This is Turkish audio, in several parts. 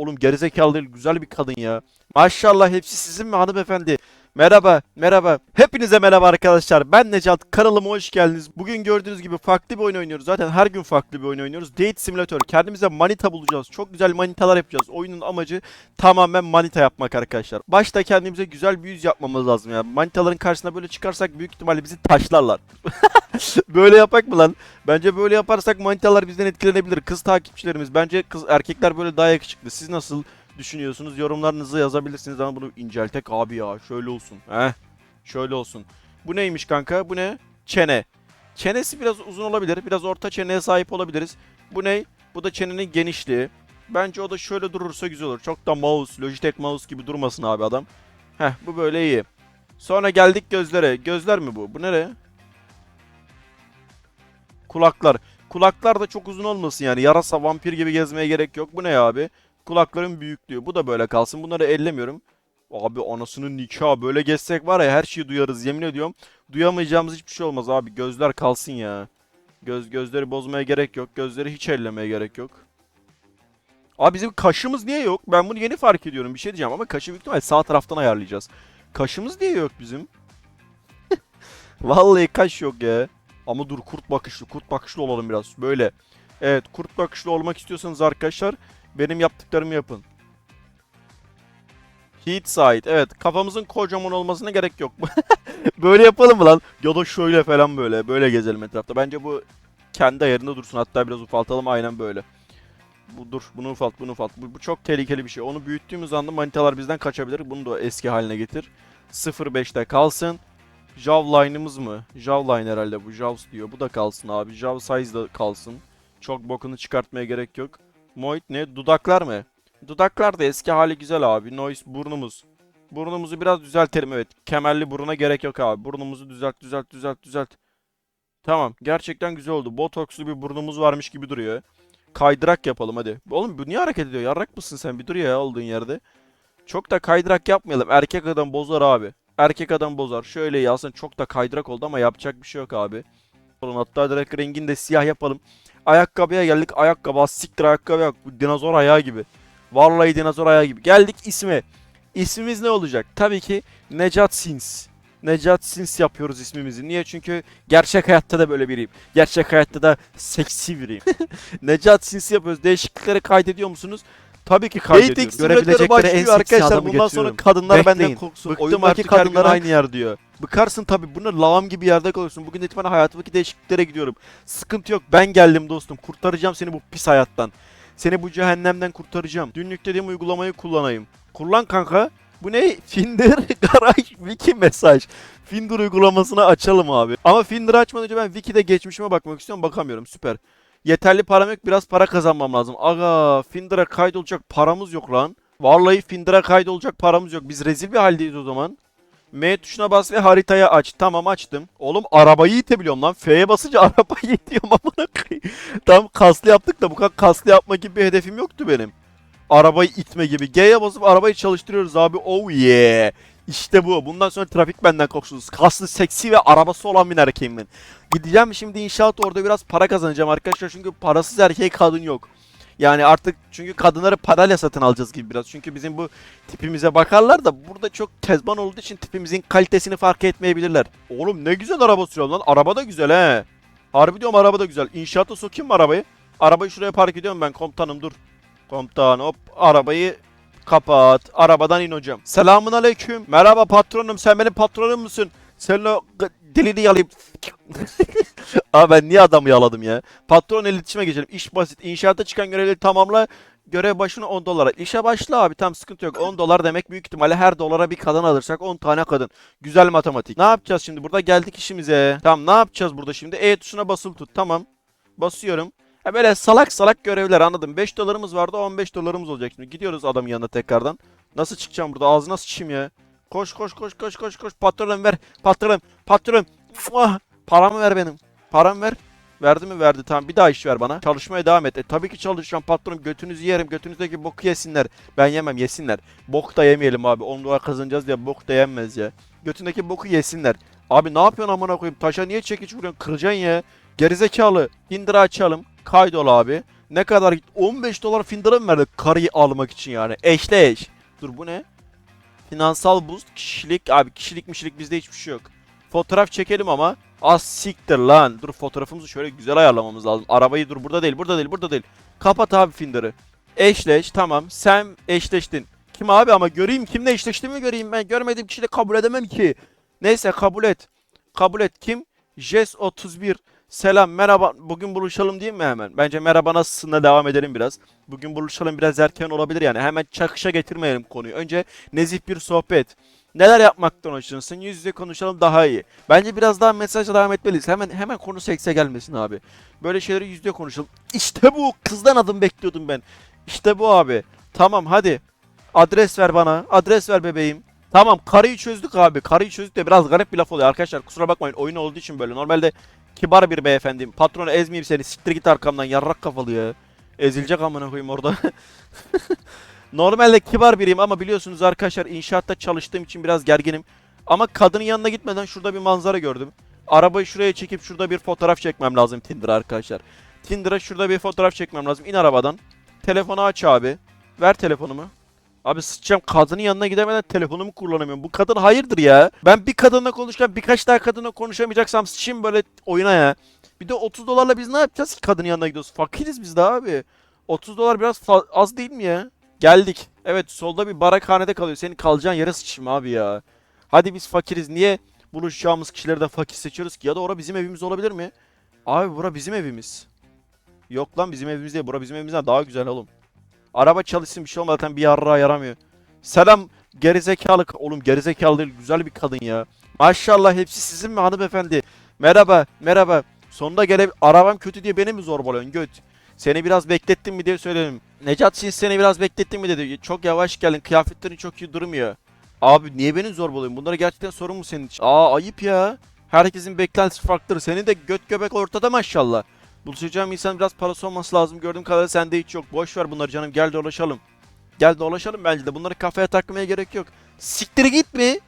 Oğlum gerizekalı değil güzel bir kadın ya. Maşallah hepsi sizin mi hanımefendi? Merhaba, merhaba. Hepinize merhaba arkadaşlar. Ben Necat. Kanalıma hoş geldiniz. Bugün gördüğünüz gibi farklı bir oyun oynuyoruz. Zaten her gün farklı bir oyun oynuyoruz. Date Simulator. Kendimize manita bulacağız. Çok güzel manitalar yapacağız. Oyunun amacı tamamen manita yapmak arkadaşlar. Başta kendimize güzel bir yüz yapmamız lazım ya. Manitaların karşısına böyle çıkarsak büyük ihtimalle bizi taşlarlar. böyle yapak mı lan? Bence böyle yaparsak manitalar bizden etkilenebilir. Kız takipçilerimiz. Bence kız erkekler böyle daha yakışıklı. Siz nasıl düşünüyorsunuz? Yorumlarınızı yazabilirsiniz ama bunu inceltek abi ya. Şöyle olsun. Heh. Şöyle olsun. Bu neymiş kanka? Bu ne? Çene. Çenesi biraz uzun olabilir. Biraz orta çeneye sahip olabiliriz. Bu ne? Bu da çenenin genişliği. Bence o da şöyle durursa güzel olur. Çok da mouse, Logitech mouse gibi durmasın abi adam. Heh bu böyle iyi. Sonra geldik gözlere. Gözler mi bu? Bu nere? Kulaklar. Kulaklar da çok uzun olmasın yani. Yarasa vampir gibi gezmeye gerek yok. Bu ne abi? Kulakların büyüklüğü. Bu da böyle kalsın. Bunları ellemiyorum. Abi anasının nikahı. Böyle gezsek var ya her şeyi duyarız. Yemin ediyorum. Duyamayacağımız hiçbir şey olmaz abi. Gözler kalsın ya. Göz gözleri bozmaya gerek yok. Gözleri hiç ellemeye gerek yok. Abi bizim kaşımız niye yok? Ben bunu yeni fark ediyorum. Bir şey diyeceğim ama kaşı büyük ihtimalle sağ taraftan ayarlayacağız. Kaşımız niye yok bizim? Vallahi kaş yok ya. Ama dur kurt bakışlı, kurt bakışlı olalım biraz. Böyle. Evet, kurt bakışlı olmak istiyorsanız arkadaşlar benim yaptıklarımı yapın. Heat side. Evet, kafamızın kocaman olmasına gerek yok. böyle yapalım mı lan? Ya da şöyle falan böyle. Böyle gezelim etrafta. Bence bu kendi ayarında dursun. Hatta biraz ufaltalım aynen böyle. Bu dur, bunu ufalt, bunu ufalt. Bu, bu çok tehlikeli bir şey. Onu büyüttüğümüz anda manitalar bizden kaçabilir. Bunu da eski haline getir. 0.5'te kalsın. Jawline'ımız mı? Jawline herhalde bu. Jaws diyor. Bu da kalsın abi. Jaw size da kalsın. Çok bokunu çıkartmaya gerek yok. Moit ne? Dudaklar mı? Dudaklar da eski hali güzel abi. Noise burnumuz. Burnumuzu biraz düzeltelim evet. Kemerli buruna gerek yok abi. Burnumuzu düzelt düzelt düzelt düzelt. Tamam. Gerçekten güzel oldu. Botokslu bir burnumuz varmış gibi duruyor. Kaydırak yapalım hadi. Oğlum bu niye hareket ediyor? Yarrak mısın sen? Bir dur ya olduğun yerde. Çok da kaydırak yapmayalım. Erkek adam bozar abi. Erkek adam bozar. Şöyle iyi aslında çok da kaydırak oldu ama yapacak bir şey yok abi. Hatta direkt rengini de siyah yapalım. Ayakkabıya geldik. Ayakkabı siktir ayakkabı yok. Bu dinozor ayağı gibi. Vallahi dinozor ayağı gibi. Geldik isme. İsmimiz ne olacak? Tabii ki Necat Sins. Necat Sins yapıyoruz ismimizi. Niye? Çünkü gerçek hayatta da böyle biriyim. Gerçek hayatta da seksi biriyim. Necat Sins yapıyoruz. Değişiklikleri kaydediyor musunuz? Tabii ki kaydediyoruz. Görebilecekleri en seksi arkadaşlar. Bundan sonra kadınlar benden Bekleyin. korksun. Bıktım Bıktım artık artık kadınlar kadınlara- aynı yer diyor. Bıkarsın tabii. Bunu lağım gibi yerde kalıyorsun. Bugün itibaren hayatımdaki değişikliklere gidiyorum. Sıkıntı yok. Ben geldim dostum. Kurtaracağım seni bu pis hayattan. Seni bu cehennemden kurtaracağım. Dün yüklediğim uygulamayı kullanayım. Kullan kanka. Bu ne? Finder Garaj Wiki mesaj. Finder uygulamasını açalım abi. Ama Finder'ı açmadan önce ben Wiki'de geçmişime bakmak istiyorum. Bakamıyorum. Süper. Yeterli param yok. Biraz para kazanmam lazım. Aga Finder'a kaydolacak paramız yok lan. Vallahi Finder'a kaydolacak paramız yok. Biz rezil bir haldeyiz o zaman. M tuşuna bas ve haritayı aç. Tamam açtım. Oğlum arabayı itebiliyorum lan. F'ye basınca arabayı itiyorum amına. Tam kaslı yaptık da bu kadar kaslı yapma gibi bir hedefim yoktu benim. Arabayı itme gibi. G'ye basıp arabayı çalıştırıyoruz abi. Oh yeah. İşte bu. Bundan sonra trafik benden korksunuz. Kaslı, seksi ve arabası olan bir erkeğim ben. Gideceğim şimdi inşaat orada biraz para kazanacağım arkadaşlar. Çünkü parasız erkek kadın yok. Yani artık çünkü kadınları parayla satın alacağız gibi biraz. Çünkü bizim bu tipimize bakarlar da burada çok kezban olduğu için tipimizin kalitesini fark etmeyebilirler. Oğlum ne güzel araba sürüyorum lan. Araba da güzel he. Harbi diyorum araba da güzel. İnşaata sokayım mı arabayı? Arabayı şuraya park ediyorum ben komutanım dur. Komutan hop arabayı kapat. Arabadan in hocam. Selamun aleyküm. Merhaba patronum sen benim patronum musun? Senin o g- dilini yalayıp... Abi ben niye adamı yaladım ya? Patron iletişime geçelim. İş basit. İnşaata çıkan görevleri tamamla. Görev başına 10 dolara. İşe başla abi tam sıkıntı yok. 10 dolar demek büyük ihtimalle her dolara bir kadın alırsak 10 tane kadın. Güzel matematik. Ne yapacağız şimdi? Burada geldik işimize. Tamam ne yapacağız burada şimdi? E tuşuna basılı tut. Tamam. Basıyorum. Ha böyle salak salak görevler anladım. 5 dolarımız vardı 15 dolarımız olacak şimdi. Gidiyoruz adamın yanına tekrardan. Nasıl çıkacağım burada? Ağzına sıçayım ya. Koş koş koş koş koş koş. Patronum ver. Patronum. Patronum. Muah! Paramı ver benim. Paramı ver. Verdi mi verdi tamam bir daha iş ver bana. Çalışmaya devam et. E, tabii ki çalışacağım patronum götünüzü yerim götünüzdeki boku yesinler. Ben yemem yesinler. Bok da yemeyelim abi 10 dolar kazanacağız diye bok da yenmez ya. Götündeki boku yesinler. Abi ne yapıyorsun amına koyayım taşa niye çekiç vuruyorsun kıracaksın ya. Gerizekalı. Indir'ı açalım. Kaydol abi. Ne kadar gitti? 15 dolar Finder'a mı verdik karıyı almak için yani? Eşle eş. Dur bu ne? Finansal boost, kişilik. Abi kişilik mişilik bizde hiçbir şey yok. Fotoğraf çekelim ama. Az siktir lan. Dur fotoğrafımızı şöyle güzel ayarlamamız lazım. Arabayı dur burada değil, burada değil, burada değil. Kapat abi Finder'ı. Eşleş tamam. Sen eşleştin. Kim abi ama göreyim kimle eşleştiğimi göreyim ben. Görmediğim kişiyle kabul edemem ki. Neyse kabul et. Kabul et. Kim? Jes 31. Selam merhaba. Bugün buluşalım değil mi hemen? Bence merhaba nasılsın devam edelim biraz. Bugün buluşalım biraz erken olabilir yani. Hemen çakışa getirmeyelim konuyu. Önce nezih bir sohbet. Neler yapmaktan hoşlanırsın? Yüz yüze konuşalım daha iyi. Bence biraz daha mesajla devam etmeliyiz. Hemen hemen konu sekse gelmesin abi. Böyle şeyleri yüzde konuşalım. İşte bu. Kızdan adım bekliyordum ben. İşte bu abi. Tamam hadi. Adres ver bana. Adres ver bebeğim. Tamam karıyı çözdük abi. Karıyı çözdük de biraz garip bir laf oluyor arkadaşlar. Kusura bakmayın oyun olduğu için böyle. Normalde kibar bir beyefendiyim. Patronu ezmeyeyim seni. Siktir git arkamdan yarrak kafalı ya. Ezilecek amına koyayım orada. Normalde kibar biriyim ama biliyorsunuz arkadaşlar inşaatta çalıştığım için biraz gerginim. Ama kadının yanına gitmeden şurada bir manzara gördüm. Arabayı şuraya çekip şurada bir fotoğraf çekmem lazım Tinder'a arkadaşlar. Tinder'a şurada bir fotoğraf çekmem lazım. İn arabadan. Telefonu aç abi. Ver telefonumu. Abi sıçacağım kadının yanına gidemeden telefonumu kullanamıyorum. Bu kadın hayırdır ya. Ben bir kadınla konuşurken birkaç daha kadınla konuşamayacaksam sıçayım böyle oyuna ya. Bir de 30 dolarla biz ne yapacağız ki kadının yanına gidiyoruz? Fakiriz biz de abi. 30 dolar biraz az değil mi ya? Geldik. Evet solda bir barakhanede kalıyor. Senin kalacağın yere sıçayım abi ya. Hadi biz fakiriz. Niye buluşacağımız kişileri de fakir seçiyoruz ki? Ya da ora bizim evimiz olabilir mi? Abi bura bizim evimiz. Yok lan bizim evimiz değil. Bura bizim evimizden daha güzel oğlum. Araba çalışsın bir şey olmadı zaten bir yarrağa yaramıyor. Selam gerizekalı. Oğlum gerizekalı değil güzel bir kadın ya. Maşallah hepsi sizin mi hanımefendi? Merhaba merhaba. Sonunda gele arabam kötü diye beni mi zorbalıyorsun göt? Seni biraz beklettim mi diye söyledim. Necat siz seni biraz beklettim mi dedi. Çok yavaş geldin kıyafetlerin çok iyi durmuyor. Abi niye beni zorbalıyorsun? Bunlara gerçekten sorun mu senin için? Aa ayıp ya. Herkesin beklentisi farklıdır. Senin de göt göbek ortada maşallah. Buluşacağım insan biraz parası olması lazım. Gördüğüm kadarıyla sende hiç yok. Boş ver bunları canım. Gel dolaşalım. Gel dolaşalım bence de. Bunları kafaya takmaya gerek yok. Siktir git mi?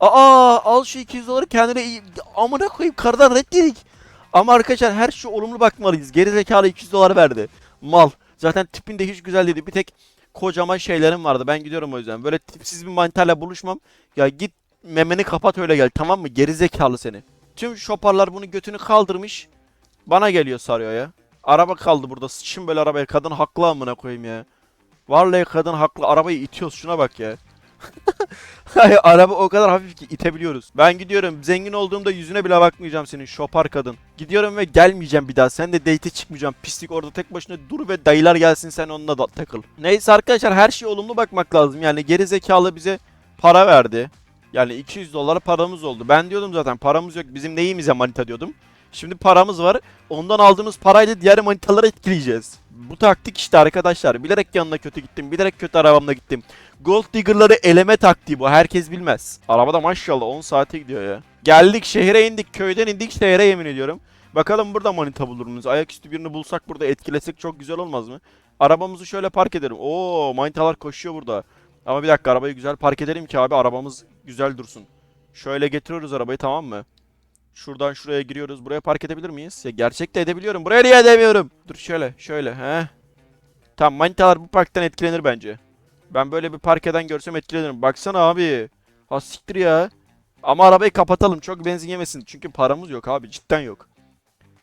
Aa al şu 200 doları kendine iyi. Amına koyayım karıdan reddedik. Ama arkadaşlar her şey olumlu bakmalıyız. Geri zekalı 200 dolar verdi. Mal. Zaten tipin de hiç güzel değildi. Bir tek kocaman şeylerim vardı. Ben gidiyorum o yüzden. Böyle tipsiz bir manitayla buluşmam. Ya git memeni kapat öyle gel tamam mı? Geri zekalı seni. Tüm şoparlar bunu götünü kaldırmış. Bana geliyor sarıyor ya. Araba kaldı burada. Sıçın böyle arabaya. Kadın haklı amına koyayım ya. Vallahi kadın haklı. Arabayı itiyoruz. Şuna bak ya. Araba o kadar hafif ki itebiliyoruz. Ben gidiyorum. Zengin olduğumda yüzüne bile bakmayacağım senin şopar kadın. Gidiyorum ve gelmeyeceğim bir daha. Sen de date çıkmayacağım. Pislik orada tek başına dur ve dayılar gelsin sen onunla da takıl. Neyse arkadaşlar her şeye olumlu bakmak lazım. Yani geri zekalı bize para verdi. Yani 200 dolara paramız oldu. Ben diyordum zaten paramız yok. Bizim neyimize manita diyordum. Şimdi paramız var. Ondan aldığımız parayla diğer manitaları etkileyeceğiz. Bu taktik işte arkadaşlar. Bilerek yanına kötü gittim. Bilerek kötü arabamla gittim. Gold Digger'ları eleme taktiği bu. Herkes bilmez. Arabada maşallah 10 saate gidiyor ya. Geldik şehre indik. Köyden indik şehre yemin ediyorum. Bakalım burada manita bulur muyuz? Ayaküstü birini bulsak burada etkilesek çok güzel olmaz mı? Arabamızı şöyle park edelim. Oo manitalar koşuyor burada. Ama bir dakika arabayı güzel park edelim ki abi arabamız güzel dursun. Şöyle getiriyoruz arabayı tamam mı? Şuradan şuraya giriyoruz. Buraya park edebilir miyiz? Ya gerçekte edebiliyorum. Buraya niye edemiyorum? Dur şöyle şöyle he. Tamam manitalar bu parktan etkilenir bence. Ben böyle bir park eden görsem etkilenirim. Baksana abi. Ha siktir ya. Ama arabayı kapatalım. Çok benzin yemesin. Çünkü paramız yok abi. Cidden yok.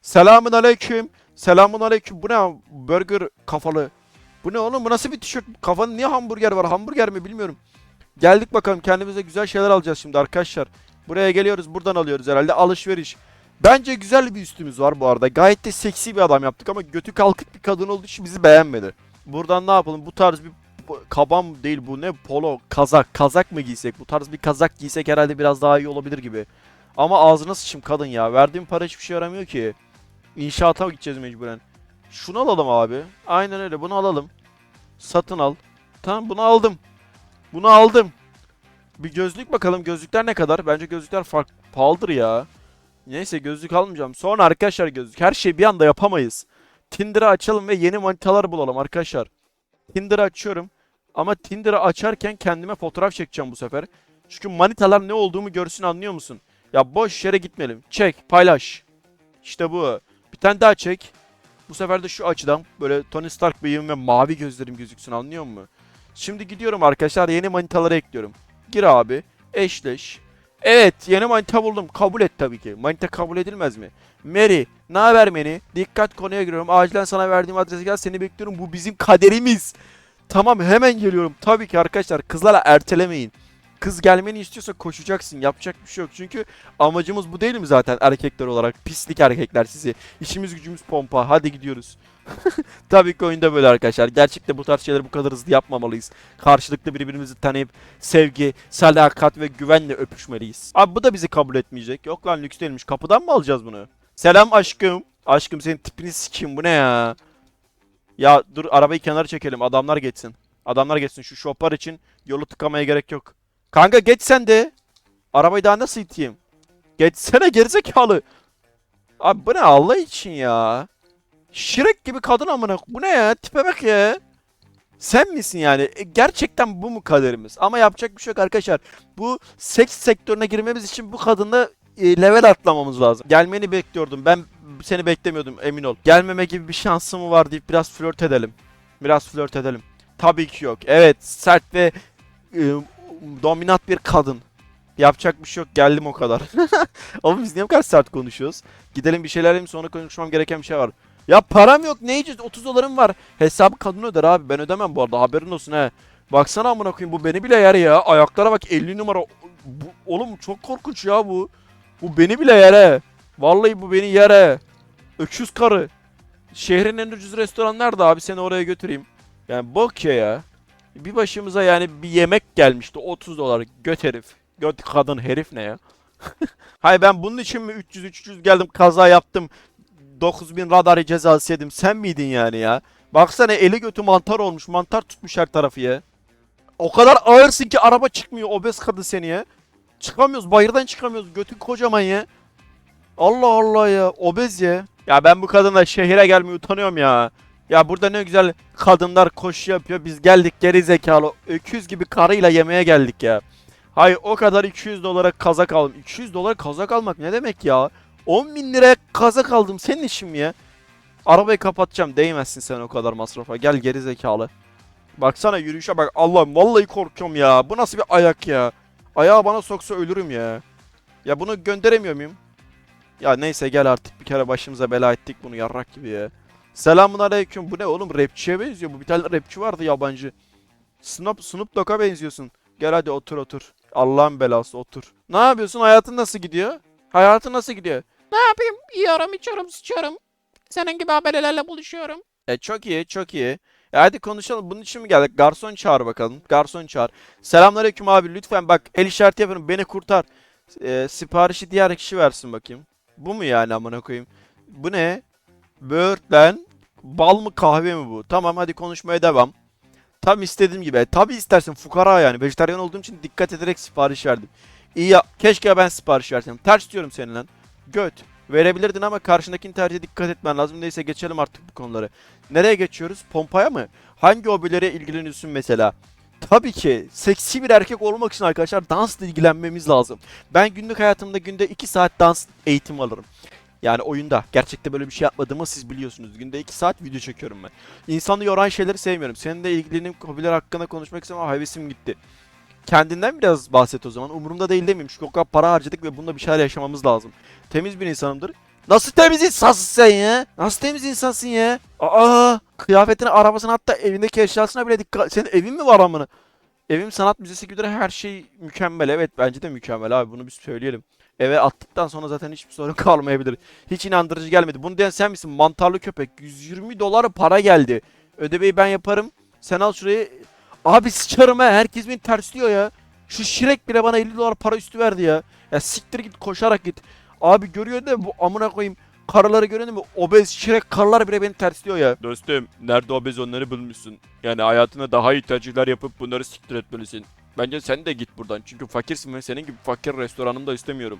Selamun aleyküm. Selamun aleyküm. Bu ne? Burger kafalı. Bu ne oğlum? Bu nasıl bir tişört? Kafanın niye hamburger var? Hamburger mi bilmiyorum. Geldik bakalım. Kendimize güzel şeyler alacağız şimdi arkadaşlar. Buraya geliyoruz. Buradan alıyoruz herhalde. Alışveriş. Bence güzel bir üstümüz var bu arada. Gayet de seksi bir adam yaptık ama götü kalkık bir kadın olduğu için bizi beğenmedi. Buradan ne yapalım? Bu tarz bir kabam değil bu ne polo kazak kazak mı giysek bu tarz bir kazak giysek herhalde biraz daha iyi olabilir gibi ama ağzına sıçım kadın ya verdiğim para hiçbir şey yaramıyor ki İnşaata gideceğiz mecburen şunu alalım abi aynen öyle bunu alalım satın al tamam bunu aldım bunu aldım bir gözlük bakalım gözlükler ne kadar bence gözlükler fark pahalıdır ya neyse gözlük almayacağım sonra arkadaşlar gözlük her şeyi bir anda yapamayız Tinder'ı açalım ve yeni manitalar bulalım arkadaşlar Tinder'ı açıyorum. Ama Tinder'ı açarken kendime fotoğraf çekeceğim bu sefer. Çünkü manitalar ne olduğumu görsün anlıyor musun? Ya boş yere gitmeyelim. Çek, paylaş. İşte bu. Bir tane daha çek. Bu sefer de şu açıdan böyle Tony Stark bıyığım ve mavi gözlerim gözüksün anlıyor musun? Şimdi gidiyorum arkadaşlar yeni manitaları ekliyorum. Gir abi. Eşleş. Evet yeni manita buldum. Kabul et tabii ki. Manita kabul edilmez mi? Mary. Ne haber Mary? Dikkat konuya giriyorum. Acilen sana verdiğim adrese gel. Seni bekliyorum. Bu bizim kaderimiz. Tamam hemen geliyorum. Tabii ki arkadaşlar kızlara ertelemeyin. Kız gelmeni istiyorsa koşacaksın. Yapacak bir şey yok. Çünkü amacımız bu değil mi zaten erkekler olarak? Pislik erkekler sizi. İşimiz gücümüz pompa. Hadi gidiyoruz. Tabii ki oyunda böyle arkadaşlar. Gerçekte bu tarz şeyleri bu kadar hızlı yapmamalıyız. Karşılıklı birbirimizi tanıyıp sevgi, sadakat ve güvenle öpüşmeliyiz. Abi bu da bizi kabul etmeyecek. Yok lan lüks değilmiş. Kapıdan mı alacağız bunu? Selam aşkım. Aşkım senin tipini sikeyim bu ne ya? Ya dur arabayı kenara çekelim. Adamlar geçsin. Adamlar geçsin. Şu şopar için yolu tıkamaya gerek yok. Kanka geç sen de. Arabayı daha nasıl iteyim? Geçsene gerizekalı. Abi bu ne Allah için ya? Şirek gibi kadın amına. Bu ne ya? Tipe bak ya. Sen misin yani? E, gerçekten bu mu kaderimiz? Ama yapacak bir şey yok arkadaşlar. Bu seks sektörüne girmemiz için bu kadınla e, level atlamamız lazım. Gelmeni bekliyordum. Ben seni beklemiyordum emin ol. Gelmeme gibi bir şansım mı var deyip biraz flört edelim. Biraz flört edelim. Tabii ki yok. Evet sert ve e, dominant bir kadın. Yapacak bir şey yok. Geldim o kadar. Oğlum biz niye bu kadar sert konuşuyoruz? Gidelim bir şeyler yiyelim sonra konuşmam gereken bir şey var. Ya param yok ne yiyeceğiz 30 dolarım var. Hesabı kadın öder abi ben ödemem bu arada haberin olsun he. Baksana amına koyayım bu beni bile yer ya. Ayaklara bak 50 numara. Bu, oğlum çok korkunç ya bu. Bu beni bile yer he. Vallahi bu beni yer he. Öküz karı. Şehrin en ucuz restoran nerede abi seni oraya götüreyim. Yani bok ya ya. Bir başımıza yani bir yemek gelmişti 30 dolar göt herif. Göt kadın herif ne ya? Hayır ben bunun için mi 300 300 geldim kaza yaptım. 9000 radarı cezası yedim. Sen miydin yani ya? Baksana eli götü mantar olmuş. Mantar tutmuş her tarafı ya. O kadar ağırsın ki araba çıkmıyor. Obez kadın seni ya. Çıkamıyoruz. Bayırdan çıkamıyoruz. Götün kocaman ya. Allah Allah ya. Obez ya. Ya ben bu kadınla şehire gelmeye utanıyorum ya. Ya burada ne güzel kadınlar koşu yapıyor. Biz geldik geri zekalı. Öküz gibi karıyla yemeğe geldik ya. Hayır o kadar 200 dolara kazak aldım. 200 dolar kazak almak ne demek ya? 10 bin liraya kazak aldım. Senin işin mi ya? Arabayı kapatacağım. Değmezsin sen o kadar masrafa. Gel geri zekalı. Baksana yürüyüşe bak. Allah'ım vallahi korkuyorum ya. Bu nasıl bir ayak ya? Ayağı bana soksa ölürüm ya. Ya bunu gönderemiyor muyum? Ya neyse gel artık bir kere başımıza bela ettik bunu yarrak gibi ya. Selamun aleyküm. Bu ne oğlum? Rapçiye benziyor. Bu bir tane rapçi vardı yabancı. Snoop, Snoop Dogg'a benziyorsun. Gel hadi otur otur. Allah'ın belası otur. Ne yapıyorsun? Hayatın nasıl gidiyor? Hayatın nasıl gidiyor? Ne yapayım? Yiyorum, içiyorum, sıçıyorum. Senin gibi haberlerle buluşuyorum. E çok iyi, çok iyi. E hadi konuşalım. Bunun için mi geldik? Garson çağır bakalım. Garson çağır. Selamünaleyküm abi. Lütfen bak el işareti yapıyorum. Beni kurtar. E, siparişi diğer kişi versin bakayım. Bu mu yani amına koyayım? Bu ne? Böğürtlen. Bal mı kahve mi bu? Tamam hadi konuşmaya devam. Tam istediğim gibi. Tabii istersin fukara yani. Vejetaryen olduğum için dikkat ederek sipariş verdim. İyi ya. Keşke ben sipariş versem. Ters diyorum senin lan. Göt. Verebilirdin ama karşındakinin tercihe dikkat etmen lazım. Neyse geçelim artık bu konuları. Nereye geçiyoruz? Pompaya mı? Hangi hobilere ilgileniyorsun mesela? Tabii ki seksi bir erkek olmak için arkadaşlar dansla ilgilenmemiz lazım. Ben günlük hayatımda günde 2 saat dans eğitimi alırım. Yani oyunda. Gerçekte böyle bir şey yapmadığımı siz biliyorsunuz. Günde 2 saat video çekiyorum ben. İnsanı yoran şeyleri sevmiyorum. Senin de ilgilenip hobiler hakkında konuşmak istemem ama hevesim gitti. Kendinden biraz bahset o zaman. Umurumda değil demeyeyim. Çünkü o kadar para harcadık ve bunda bir şeyler yaşamamız lazım. Temiz bir insanımdır. Nasıl temiz insansın sen ya? Nasıl temiz insansın ya? Aa, kıyafetine, arabasına hatta evindeki eşyasına bile dikkat. Senin evin mi var amına? Evim sanat müzesi gibi her şey mükemmel. Evet bence de mükemmel abi bunu biz söyleyelim. Eve attıktan sonra zaten hiçbir sorun kalmayabilir. Hiç inandırıcı gelmedi. Bunu diyen sen misin? Mantarlı köpek. 120 dolar para geldi. Ödemeyi ben yaparım. Sen al şurayı. Abi sıçarım ha. Herkes beni tersliyor ya. Şu Şirek bile bana 50 dolar para üstü verdi ya. Ya siktir git koşarak git. Abi görüyor değil mi bu amına koyayım. Karıları değil mi? Obez Şirek karılar bile beni tersliyor ya. Dostum nerede obez onları bulmuşsun. Yani hayatına daha iyi tercihler yapıp bunları siktir etmelisin. Bence sen de git buradan. Çünkü fakirsin ve senin gibi fakir restoranımda istemiyorum.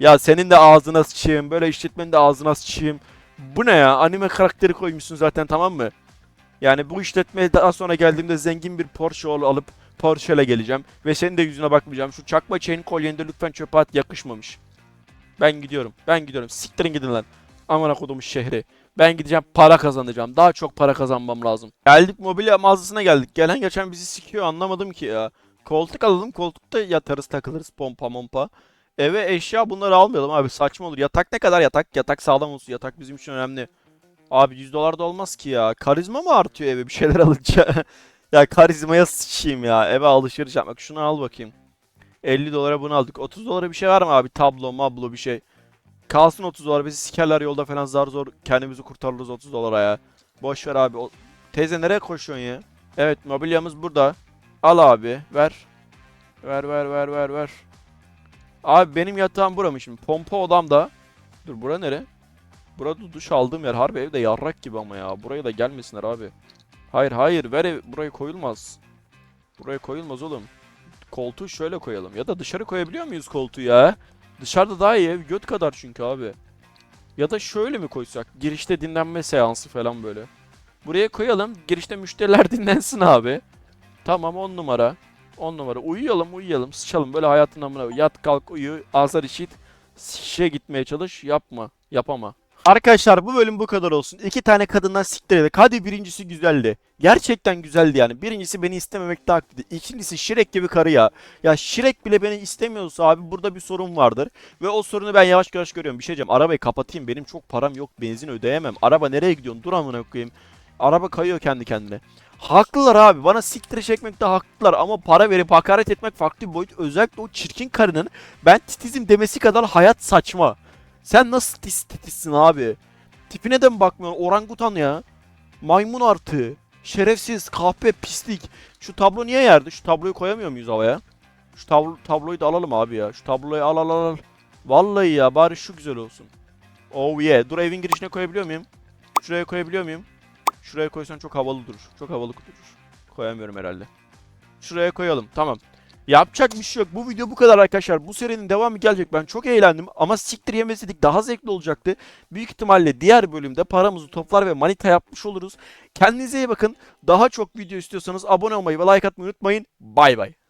Ya senin de ağzına sıçayım. Böyle işletmenin de ağzına sıçayım. Bu ne ya? Anime karakteri koymuşsun zaten tamam mı? Yani bu işletmeye daha sonra geldiğimde zengin bir Porsche alıp Porsche ile geleceğim. Ve senin de yüzüne bakmayacağım. Şu çakma chain kolyeni de lütfen çöpe at yakışmamış. Ben gidiyorum. Ben gidiyorum. Siktirin gidin lan. Amına kodumun şehri. Ben gideceğim para kazanacağım. Daha çok para kazanmam lazım. Geldik mobilya mağazasına geldik. Gelen geçen bizi sikiyor anlamadım ki ya. Koltuk alalım koltukta yatarız takılırız pompa mompa. Eve eşya bunları almayalım abi saçma olur. Yatak ne kadar yatak? Yatak sağlam olsun. Yatak bizim için önemli. Abi 100 dolar da olmaz ki ya. Karizma mı artıyor eve bir şeyler alınca? ya karizmaya sıçayım ya. Eve alışveriş yapmak. Şunu al bakayım. 50 dolara bunu aldık. 30 dolara bir şey var mı abi? Tablo, mablo bir şey. Kalsın 30 dolar. Bizi sikerler yolda falan zar zor kendimizi kurtarırız 30 dolara ya. Boş ver abi. O... Teyze nereye koşuyorsun ya? Evet mobilyamız burada. Al abi. Ver. Ver ver ver ver ver. Abi benim yatağım bura mı şimdi? Pompa odamda. Dur bura nere? Burada duş aldığım yer. Harbi evde yarrak gibi ama ya. Buraya da gelmesinler abi. Hayır hayır ver ev. Buraya koyulmaz. Buraya koyulmaz oğlum. Koltuğu şöyle koyalım. Ya da dışarı koyabiliyor muyuz koltuğu ya? Dışarıda daha iyi. Göt kadar çünkü abi. Ya da şöyle mi koysak? Girişte dinlenme seansı falan böyle. Buraya koyalım. Girişte müşteriler dinlensin abi. Tamam 10 numara. 10 numara. Uyuyalım uyuyalım. Sıçalım böyle hayatın amına. Yat kalk uyu. Azar işit. Şişe gitmeye çalış. Yapma. Yapama. Arkadaşlar bu bölüm bu kadar olsun. İki tane kadından siktir edelim. Hadi birincisi güzeldi. Gerçekten güzeldi yani. Birincisi beni istememekte haklıydı. İkincisi Şirek gibi karı ya. Ya Şirek bile beni istemiyorsa abi burada bir sorun vardır. Ve o sorunu ben yavaş yavaş görüyorum. Bir şey diyeceğim. Arabayı kapatayım. Benim çok param yok. Benzin ödeyemem. Araba nereye gidiyorsun? Dur amına koyayım. Araba kayıyor kendi kendine. Haklılar abi. Bana siktir çekmekte haklılar ama para verip hakaret etmek farklı bir boyut. Özellikle o çirkin karının ben titizim demesi kadar hayat saçma. Sen nasıl tis titizsin abi? Tipine de mi bakmıyorsun? Orangutan ya. Maymun artı. Şerefsiz, kahpe, pislik. Şu tablo niye yerde? Şu tabloyu koyamıyor muyuz havaya? Şu tablo, tabloyu da alalım abi ya. Şu tabloyu al al. al. Vallahi ya bari şu güzel olsun. Oh yeah. Dur evin girişine koyabiliyor muyum? Şuraya koyabiliyor muyum? Şuraya koysan çok havalı durur. Çok havalı durur. Koyamıyorum herhalde. Şuraya koyalım. Tamam. Yapacak bir şey yok. Bu video bu kadar arkadaşlar. Bu serinin devamı gelecek. Ben çok eğlendim ama siktir yemeseydik daha zevkli olacaktı. Büyük ihtimalle diğer bölümde paramızı toplar ve manita yapmış oluruz. Kendinize iyi bakın. Daha çok video istiyorsanız abone olmayı ve like atmayı unutmayın. Bay bay.